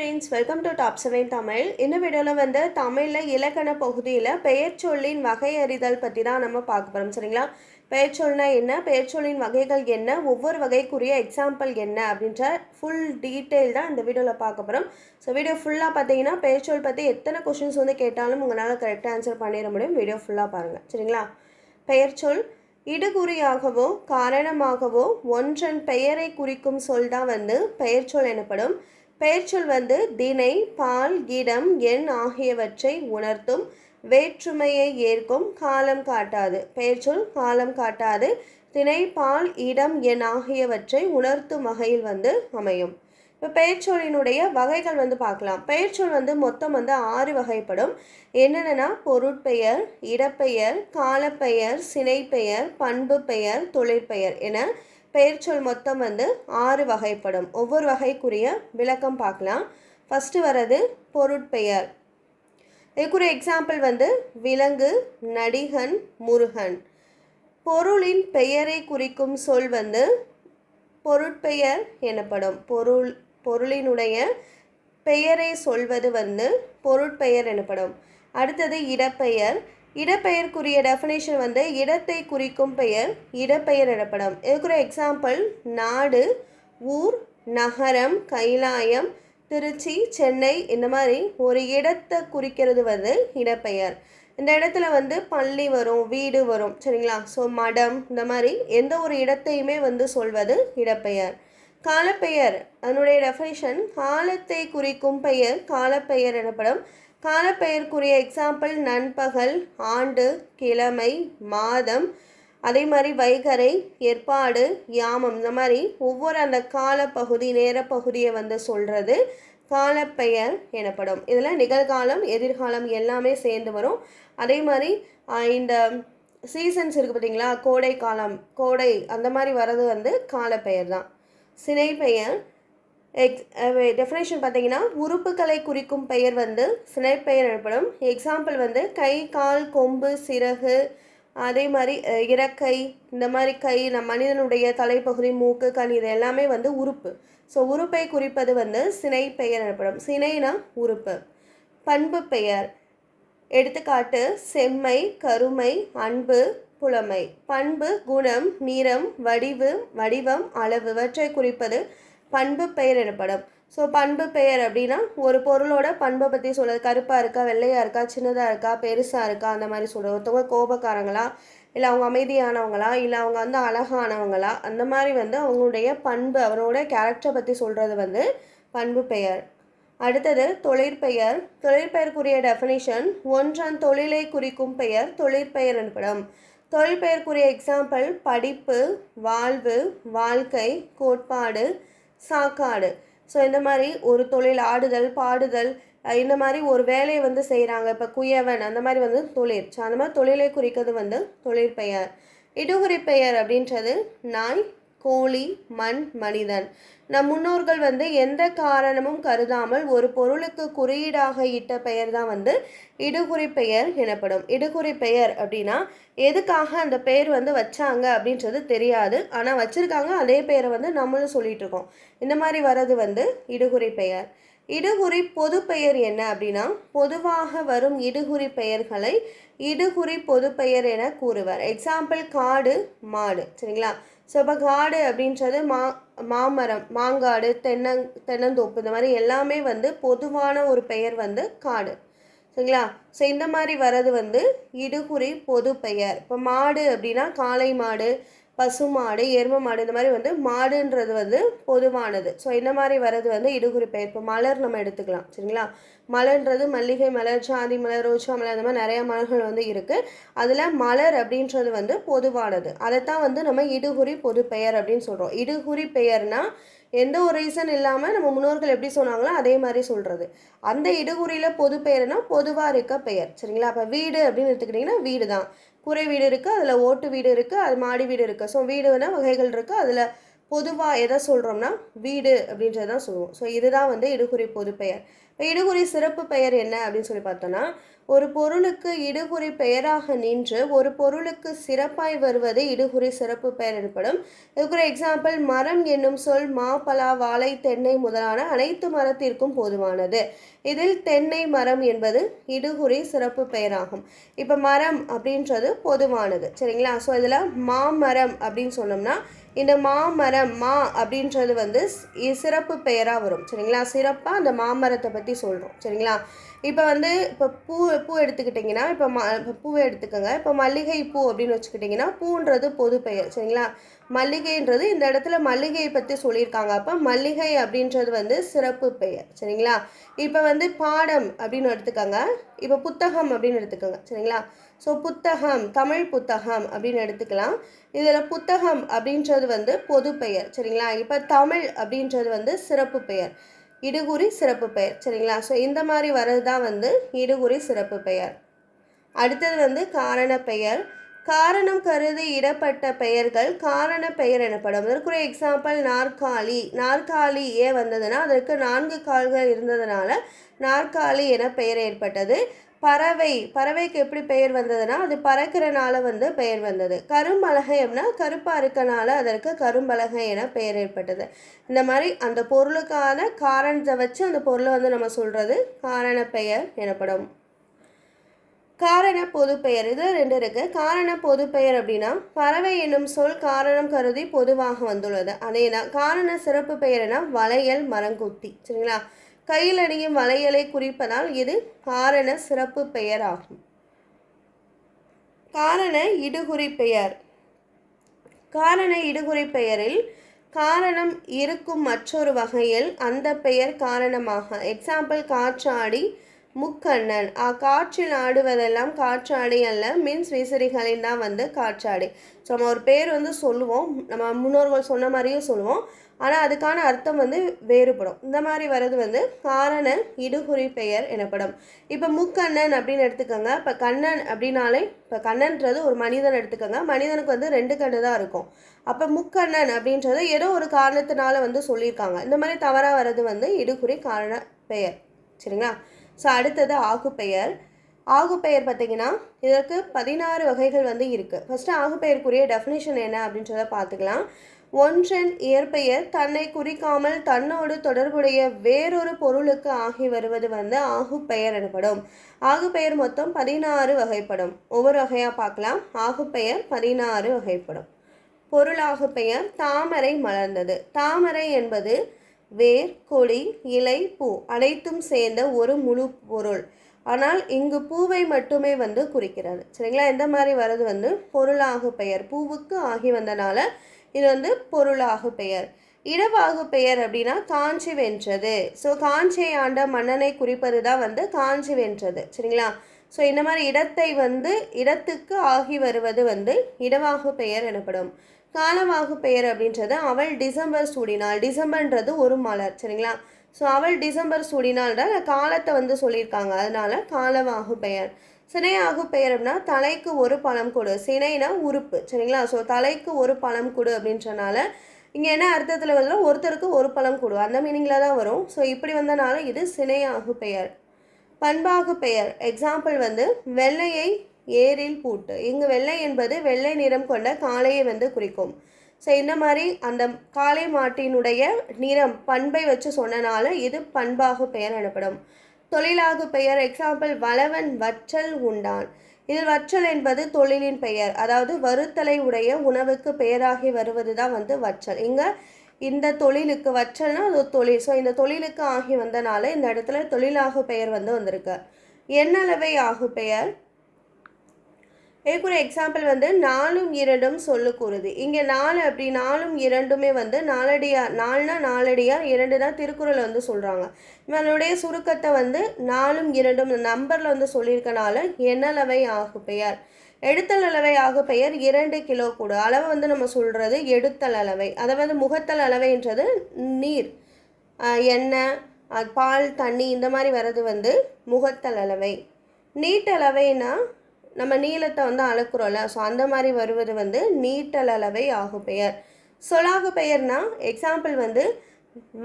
Friends welcome to top seven Tamil இந்த வீடியோவில் வந்து தமிழில் இலக்கண பகுதியில் பெயர்ச்சொல்லின் வகையறிதல் பற்றி தான் நம்ம பார்க்க போகிறோம் சரிங்களா? பெயர்ச்சொல்னா என்ன? பெயர்ச்சொல்லின் வகைகள் என்ன? ஒவ்வொரு வகைக்குரிய எக்ஸாம்பிள் என்ன? அப்படின்ற ஃபுல் டீட்டெயில் தான் இந்த வீடியோவில் பார்க்க போகிறோம் ஸோ வீடியோ ஃபுல்லாக பார்த்தீங்கன்னா பெயர்ச்சொல் பற்றி எத்தனை கொஷின்ஸ் வந்து கேட்டாலும் உங்களால் கரெக்டாக ஆன்சர் பண்ணிட முடியும். வீடியோ ஃபுல்லாக பாருங்கள் சரிங்களா? பெயர்ச்சொல் இடுகுறியாகவோ காரணமாகவோ ஒன்றன் பெயரை குறிக்கும் சொல் தான் வந்து பெயர்ச்சொல் எனப்படும். பெயர்ச்சொல் வந்து திணை பால் இடம் எண் ஆகியவற்றை உணர்த்தும் வேற்றுமையை ஏற்கும் காலம் காட்டாது. பெயர்ச்சொல் காலம் காட்டாது திணை பால் இடம் எண் ஆகியவற்றை உணர்த்தும் வகையில் வந்து அமையும். இப்போ பெயர்ச்சொலினுடைய வகைகள் வந்து பார்க்கலாம். பெயர்ச்சொல் வந்து மொத்தம் வந்து ஆறு வகைப்படும். என்னென்னா பொருட்பெயர் இடப்பெயர் காலப்பெயர் சினைப்பெயர் பண்பு பெயர் தொழிற்பெயர் என பெயர்ச்சொல் மொத்தம் வந்து ஆறு வகைப்படும். ஒவ்வொரு வகைக்குரிய விளக்கம் பார்க்கலாம். ஃபஸ்ட்டு வர்றது பொருட்பெயர். இதுக்குரிய எக்ஸாம்பிள் வந்து விலங்கு நடிகன் முருகன். பொருளின் பெயரை குறிக்கும் சொல் வந்து பொருட்பெயர் எனப்படும். பொருள் பொருளினுடைய பெயரை சொல்வது வந்து பொருட்பெயர் எனப்படும். அடுத்தது இடப்பெயர். இடப்பெயர்க்குரிய டெஃபினேஷன் வந்து இடத்தை குறிக்கும் பெயர் இடப்பெயர் எனப்படும். இதுக்குற எக்ஸாம்பிள் நாடு ஊர் நகரம் கைலாயம் திருச்சி சென்னை இந்த மாதிரி ஒரு இடத்தை குறிக்கிறது வந்து இடப்பெயர். இந்த இடத்துல வந்து பள்ளி வரும் வீடு வரும் சரிங்களா? ஸோ மடம் இந்த மாதிரி எந்த ஒரு இடத்தையுமே வந்து சொல்வது இடப்பெயர். காலப்பெயர் அதனுடைய டெஃபினேஷன் காலத்தை குறிக்கும் பெயர் காலப்பெயர் எனப்படும். காலப்பெயர்க்குரிய எக்ஸாம்பிள் நண்பகல் ஆண்டு கிழமை மாதம் அதே மாதிரி வைகரை ஏற்பாடு யாமம் இந்த மாதிரி ஒவ்வொரு அந்த காலப்பகுதி நேரப்பகுதியை வந்து சொல்கிறது காலப்பெயர் எனப்படும். இதில் நிகழ்காலம் எதிர்காலம் எல்லாமே சேர்ந்து வரும். அதே மாதிரி இந்த சீசன்ஸ் இருக்குது பார்த்தீங்களா கோடை காலம் கோடை அந்த மாதிரி வர்றது வந்து காலப்பெயர் தான் சினைப்பெயர் எக்ஸ் டெஃபினேஷன் eh, பார்த்தீங்கன்னா உறுப்புகளை குறிக்கும் பெயர் வந்து சினைப்பெயர் எனப்படும். எக்ஸாம்பிள் வந்து கை கால் கொம்பு சிறகு அதே மாதிரி eh, இறக்கை இந்த மாதிரி கை நம் மனிதனுடைய தலைப்பகுதி மூக்கு கண் இது எல்லாமே வந்து உறுப்பு. ஸோ உறுப்பை குறிப்பது வந்து சினை பெயர் எனப்படும். சினைனா உறுப்பு. பண்பு பெயர். எடுத்துக்காட்டு செம்மை கருமை அன்பு புலமை. பண்பு குணம் நிறம் வடிவு வடிவம் அளவு. இவற்றை குறிப்பது பண்பு பெயர் எனப்படும். ஸோ பண்பு பெயர் அப்படின்னா ஒரு பொருளோட பண்பை பற்றி சொல்கிறது கருப்பாக இருக்கா வெள்ளையாக இருக்கா சின்னதாக இருக்கா பெருசாக இருக்கா அந்த மாதிரி சொல்கிறது ஒருத்தவங்க கோபக்காரங்களா இல்லை அவங்க அமைதியானவங்களா இல்லை அவங்க வந்து அழகானவங்களா அந்த மாதிரி வந்து அவங்களுடைய பண்பு அவரோட கேரக்டரை பற்றி சொல்கிறது வந்து பண்பு பெயர். அடுத்தது தொழிற்பெயர் தொழிற்பெயருக்குரிய டெஃபினிஷன் ஒன்றன் தொழிலை குறிக்கும் பெயர் தொழிற்பெயர் எனப்படும். தொழிற்பெயருக்குரிய எக்ஸாம்பிள் படிப்பு வாழ்வு வாழ்க்கை கோட்பாடு சாக்காடு. ஸோ இந்த மாதிரி ஒரு தொழில் ஆடுதல் பாடுதல் இந்த மாதிரி ஒரு வேலையை வந்து செய்கிறாங்க இப்போ குயவன் அந்த மாதிரி வந்து தொழில். ஸோ அந்த மாதிரி தொழிலை குறிக்கிறது வந்து தொழிற்பெயர். இடுகுறி பெயர் அப்படின்றது நாய் கோழி மண் மனிதன். நம் முன்னோர்கள் வந்து எந்த காரணமும் கருதாமல் ஒரு பொருளுக்கு குறியீடாக இட்ட பெயர் தான் வந்து இடுகுறி பெயர் எனப்படும். இடுகுறி பெயர் அப்படின்னா எதுக்காக அந்த பெயர் வந்து வச்சாங்க அப்படின்றது தெரியாது. ஆனால் வச்சுருக்காங்க அதே பெயரை வந்து நம்மளும் சொல்லிகிட்ருக்கோம் இருக்கோம். இந்த மாதிரி வர்றது வந்து இடுகுறி பெயர். இடுகுறி பொது பெயர் என்ன அப்படின்னா பொதுவாக வரும் இடுகுறி பெயர்களை இடுகுறி பொது பெயர் என கூறுவர். எக்ஸாம்பிள் காடு மாடு. சரிங்களா? ஸோ இப்போ காடு அப்படின்றது மா மாமரம் மாங்காடு தென்னங் தென்னந்தோப்பு இந்த மாதிரி எல்லாமே வந்து பொதுவான ஒரு பெயர் வந்து காடு. சரிங்களா? ஸோ இந்த மாதிரி வர்றது வந்து இடுகுறி பொது பெயர். இப்போ மாடு அப்படின்னா காளை மாடு பசு மாடு எரும மாடு இந்த மாதிரி வந்து மாடுன்றது வந்து பொதுவானது. ஸோ இந்த மாதிரி வர்றது வந்து இடுகுறி பெயர் இப்போ மலர் நம்ம எடுத்துக்கலாம் சரிங்களா? மலர்ன்றது மல்லிகை மலர் சாதி மலர் ரோஜா மலர் அந்த மாதிரி நிறையா மலர்கள் வந்து இருக்குது அதில் மலர் அப்படின்றது வந்து பொதுவானது. அதைத்தான் வந்து நம்ம இடுகுறி பொது பெயர் அப்படின்னு சொல்கிறோம் இடுகுறி பெயர்னால் எந்த ஒரு ரீசன் இல்லாமல் நம்ம முன்னோர்கள் எப்படி சொன்னாங்களோ அதே மாதிரி சொல்கிறது அந்த இடுகுறியில் பொது பெயர்னா பொதுவாக இருக்க பெயர். சரிங்களா? அப்போ வீடு அப்படின்னு எடுத்துக்கிட்டிங்கன்னா வீடு தான் குறை வீடு இருக்குது அதில் ஓட்டு வீடு இருக்குது அது மாடி வீடு இருக்குது ஸோ வீடுனா வகைகள் இருக்குது அதில் பொதுவாக எதை சொல்கிறோம்னா வீடு அப்படின்றத தான் சொல்லுவோம். ஸோ இதுதான் வந்து இடுகுறி பொது பெயர். இப்போ இடுகுறி சிறப்பு பெயர் என்ன அப்படின்னு சொல்லி பார்த்தோன்னா ஒரு பொருளுக்கு இடுகுறி பெயராக நின்று ஒரு பொருளுக்கு சிறப்பாய் வருவது இடுகுறி சிறப்பு பெயர் எனப்படும். இதுக்கு ஒரு எக்ஸாம்பிள் மரம் என்னும் சொல் மா பலா வாழை தென்னை முதலான அனைத்து மரத்திற்கும் பொதுவானது. இதில் தென்னை மரம் என்பது இடுகுறி சிறப்பு பெயராகும். இப்போ மரம் அப்படின்றது பொதுவானது. சரிங்களா? ஸோ இதில் மாமரம் அப்படின்னு சொன்னோம்னா இந்த மாமரம் மா அப்படின்றது வந்து சிறப்பு பெயராக வரும். சரிங்களா? சிறப்பாக அந்த மாமரத்தை பற்றி சொல்கிறோம் சரிங்களா? இப்போ வந்து இப்போ பூ பூ எடுத்துக்கிட்டிங்கன்னா இப்போ ம பூவை எடுத்துக்கோங்க. இப்போ மல்லிகை பூ அப்படின்னு வச்சுக்கிட்டிங்கன்னா பூன்றது பொது பெயர் சரிங்களா? மல்லிகைன்றது இந்த இடத்துல மல்லிகையை பற்றி சொல்லியிருக்காங்க. அப்போ மல்லிகை அப்படின்றது வந்து சிறப்பு பெயர் சரிங்களா? இப்போ வந்து பாடம் அப்படின்னு எடுத்துக்கோங்க. இப்போ புத்தகம் அப்படின்னு எடுத்துக்கோங்க சரிங்களா? ஸோ புத்தகம் தமிழ் புத்தகம் அப்படின்னு எடுத்துக்கலாம். இதில் புத்தகம் அப்படின்றது வந்து பொது பெயர் சரிங்களா? இப்போ தமிழ் அப்படின்றது வந்து சிறப்பு பெயர். இடுகுறி சிறப்பு பெயர். சரிங்களா? ஸோ இந்த மாதிரி வர்றது தான் வந்து இடுகுறி சிறப்பு பெயர். அடுத்தது வந்து காரண பெயர். காரணம் கருதி இடப்பட்ட பெயர்கள் காரண பெயர் எனப்படும். அதற்குரிய எக்ஸாம்பிள் நாற்காலி. நாற்காலி ஏன் வந்ததுன்னா அதற்கு நான்கு கால்கள் இருந்ததுனால நாற்காலி என பெயர் ஏற்பட்டது. பறவை பறவைக்கு எப்படி பெயர் வந்ததுன்னா அது பறக்கிறனால வந்து பெயர் வந்தது. கரும்பலகை அப்படின்னா கருப்பாக இருக்கனால அதற்கு கரும்பலகை என பெயர் ஏற்பட்டது. இந்த மாதிரி அந்த பொருளுக்கான காரணத்தை வச்சு அந்த பொருளை வந்து நம்ம சொல்கிறது காரண பெயர் எனப்படும். காரண பொதுப்பெயர். இது ரெண்டு இருக்குது காரண பொதுப்பெயர் அப்படின்னா பறவை என்னும் சொல் காரணம் கருதி பொதுவாக வந்துள்ளது. அதே தான் காரண சிறப்பு பெயர்னா வளையல் மரங்குத்தி. சரிங்களா? கையில் அணியும் வளையலை குறிப்பதால் இது காரண சிறப்பு பெயர் ஆகும் காரண இடுகுறி பெயர். காரண இடுகுறி பெயரில் காரணம் இருக்கும் மற்றொரு வகையில் அந்த பெயர் காரணமாக. எக்ஸாம்பிள் காற்றாடி முக்கண்ணன். ஆ காற்றில் ஆடுவதெல்லாம் காற்றாடி அல்ல மீன்ஸ் விசிறிகளின் தான் வந்து காற்றாடி. ஸோ நம்ம ஒரு பேர் வந்து சொல்லுவோம். நம்ம முன்னோர்கள் சொன்ன மாதிரியும் சொல்லுவோம். ஆனால் அதுக்கான அர்த்தம் வந்து வேறுபடும். இந்த மாதிரி வர்றது வந்து காரண இடுகுறி பெயர் எனப்படும். இப்போ முக்கண்ணன் அப்படின்னு எடுத்துக்கோங்க. இப்போ கண்ணன் அப்படின்னாலே இப்போ கண்ணன்றது ஒரு மனிதன் எடுத்துக்கோங்க. மனிதனுக்கு வந்து ரெண்டு கண்ணு தான் இருக்கும். அப்போ முக்கண்ணன் அப்படின்றது ஏதோ ஒரு காரணத்தினால வந்து சொல்லியிருக்காங்க. இந்த மாதிரி தவறாக வர்றது வந்து இடுகுறி காரண பெயர். சரிங்களா? ஸோ அடுத்தது ஆகுப்பெயர். ஆகுப்பெயர் பார்த்தீங்கன்னா இதற்கு பதினாறு வகைகள் வந்து இருக்குது ஃபஸ்ட்டு ஆகுப்பெயருக்குரிய டெஃபினேஷன் என்ன அப்படின்றத பார்த்துக்கலாம். ஒன்றன் இயற்பெயர் தன்னை குறிக்காமல் தன்னோடு தொடர்புடைய வேறொரு பொருளுக்கு ஆகி வருவது வந்து ஆகுப்பெயர் எனப்படும். ஆகுப்பெயர் மொத்தம் பதினாறு வகைப்படும். ஒவ்வொரு வகையாக பார்க்கலாம். ஆகுப்பெயர் பதினாறு வகைப்படும். பொருளாகு பெயர் தாமரை மலர்ந்தது. தாமரை என்பது வேர் கொடி இலை பூ அனைத்தும் சேர்ந்த ஒரு முழு பொருள். ஆனால் இங்கு பூவை மட்டுமே வந்து குறிக்கிறது. சரிங்களா? எந்த மாதிரி வர்றது வந்து பொருளாகு பெயர். பூவுக்கு ஆகி வந்தனால இது வந்து பொருளாகு பெயர். இடவாகு பெயர் அப்படின்னா காஞ்சி வென்றது. ஸோ காஞ்சியை ஆண்ட மன்னனை குறிப்பது தான் வந்து காஞ்சி வென்றது. சரிங்களா? ஸோ இந்த மாதிரி இடத்தை வந்து இடத்துக்கு ஆகி வருவது வந்து இடவாகு பெயர் எனப்படும். காலவாகு பெயர் அப்படின்றது அவள் டிசம்பர் சூடினாள் டிசம்பர்ன்றது ஒரு மலர். சரிங்களா? ஸோ அவள் டிசம்பர் சூடினால்தான் காலத்தை வந்து சொல்லியிருக்காங்க. அதனால காலமாகு பெயர். சினையாகு பெயர் அப்படின்னா தலைக்கு ஒரு பழம் கொடு. சினைனா உறுப்பு. சரிங்களா? ஸோ தலைக்கு ஒரு பழம் கொடு அப்படின்றனால இங்கே என்ன அர்த்தத்தில் வருதுன்னா ஒருத்தருக்கு ஒரு பழம் கொடு. அந்த மீனிங்கில் தான் வரும். ஸோ இப்படி வந்தனால இது சினையாகு பெயர். பண்பாகு பெயர். எக்ஸாம்பிள் வந்து வெள்ளையை ஏரில் பூட்டு. இங்கு வெள்ளை என்பது வெள்ளை நிறம் கொண்ட காளையை வந்து குறிக்கும். ஸோ இந்த மாதிரி அந்த காளை மாட்டினுடைய நிறம் பண்பை வச்சு சொன்னனால இது பண்பாக பெயர் எனப்படும். தொழிலாக பெயர் எக்ஸாம்பிள் வளவன் வற்றல் உண்டான். இதில் வற்றல் என்பது தொழிலின் பெயர். அதாவது வறுத்தலை உடைய உணவுக்கு பெயராகி வருவது தான் வந்து வற்றல். இங்கே இந்த தொழிலுக்கு வற்றல்னா அது ஒரு தொழில். ஸோ இந்த தொழிலுக்கு ஆகி வந்தனால இந்த இடத்துல தொழிலாக பெயர் வந்து வந்திருக்கு. எண்ணளவை ஆகு பெயர்? இதுக்கு ஒரு எக்ஸாம்பிள் வந்து நாலும் இரண்டும் சொல்லக்கூறுது. இங்கே நாலு அப்படி நாலும் இரண்டுமே வந்து நாலடியார் நாலுனா நாலடியார் இரண்டு தான் திருக்குறளை வந்து சொல்கிறாங்க இவனுடைய சுருக்கத்தை வந்து நாலும் இரண்டும் நம்பரில் வந்து சொல்லியிருக்கனால எண்ணளவை ஆகு பெயர் எடுத்தல் அளவை ஆகு பெயர் இரண்டு கிலோ கூடு. அளவை வந்து நம்ம சொல்கிறது எடுத்தல் அளவை. அதாவது முகத்தல் அளவைன்றது நீர். எண்ணெய் பால் தண்ணி இந்த மாதிரி வர்றது வந்து முகத்தல் அளவை. நீட்டளவைனா நம்ம நீளத்தை வந்து அளக்குறோம்ல. ஸோ அந்த மாதிரி வருவது வந்து நீட்டல் அளவை ஆகு பெயர். சொல்லாக பெயர்னா எக்ஸாம்பிள் வந்து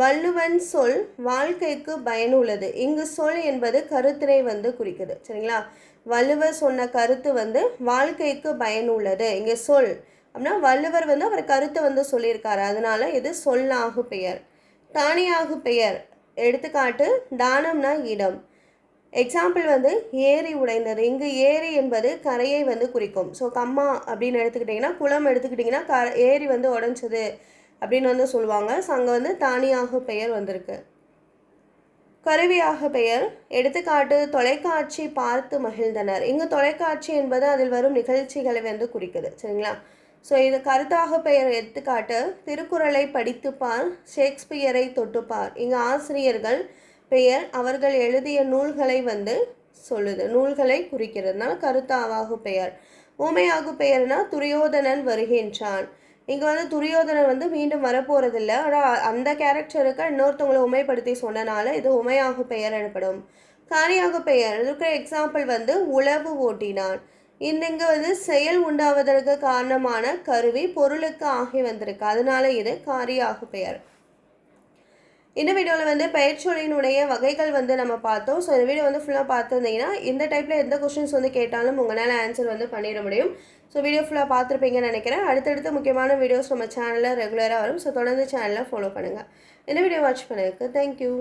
வள்ளுவன் சொல் வாழ்க்கைக்கு பயனுள்ளது. இங்கு சொல் என்பது கருத்தினை வந்து குறிக்குது. சரிங்களா? வள்ளுவர் சொன்ன கருத்து வந்து வாழ்க்கைக்கு பயனுள்ளது. இங்கே சொல் அப்படின்னா வள்ளுவர் வந்து அவர் கருத்தை வந்து சொல்லியிருக்காரு. அதனால இது சொல்லாகு பெயர். தானியாகு பெயர். எடுத்துக்காட்டு தானம்னா இடம். எக்ஸாம்பிள் வந்து ஏரி உடைந்தது. இங்கு ஏரி என்பது கரையை வந்து குறிக்கும். ஸோ கம்மா அப்படின்னு எடுத்துக்கிட்டிங்கன்னா குளம் எடுத்துக்கிட்டிங்கன்னா க ஏரி வந்து உடஞ்சது அப்படின்னு வந்து சொல்லுவாங்க. ஸோ அங்கே வந்து தானியாக பெயர் வந்திருக்கு. கருவியாக பெயர் எடுத்துக்காட்டு தொலைக்காட்சி பார்த்து மகிழ்ந்தனர். இங்கு தொலைக்காட்சி என்பது அதில் வரும் நிகழ்ச்சிகளை வந்து குறிக்குது. சரிங்களா? ஸோ இது கருத்தாக பெயர் எடுத்துக்காட்டு திருக்குறளை படித்துப்பார் ஷேக்ஸ்பியரை தொட்டுப்பார். இங்கு ஆசிரியர்கள் பெயர் அவர்கள் எழுதிய நூல்களை வந்து சொல்லுது. நூல்களை குறிக்கிறதுனால கருத்தாவாகு பெயர். ஊமையாகு பெயர்னா துரியோதனன் வருகின்றான். இங்கே வந்து துரியோதனன் வந்து மீண்டும் வரப்போகிறதில்ல ஆனால் அந்த கேரக்டருக்கு இன்னொருத்தவங்களை உமைப்படுத்தி சொன்னனால இது உமையாகு பெயர் எனப்படும். காரியாக பெயர். இதுக்கு எக்ஸாம்பிள் வந்து உழவு ஓட்டினான். இந்த இங்கே வந்து செயல் உண்டாவதற்கு காரணமான கருவி பொருளுக்கு ஆகி வந்திருக்கு. அதனால இது காரியாக பெயர். இந்த வீடியோவில் வந்து பெயர்ச்சொல்லினுடைய வகைகள் வந்து நம்ம பார்த்தோம். ஸோ இந்த வீடியோ வந்து ஃபுல்லாக பார்த்துருந்தீங்கன்னா இந்த டைப்பில் எந்த கொஷின்ஸ் வந்து கேட்டாலும் உங்களால் ஆன்சர் வந்து பண்ணிட முடியும். ஸோ வீடியோ ஃபுல்லாக பார்த்துருப்பீங்கன்னு நினைக்கிறேன். அடுத்தடுத்து முக்கியமான வீடியோஸ் நம்ம சேனலில் ரெகுலராக வரும். ஸோ தொடர்ந்து சேனலை ஃபாலோ பண்ணுங்கள் இந்த வீடியோ வாட்ச் பண்ணதுக்கு தேங்க்யூ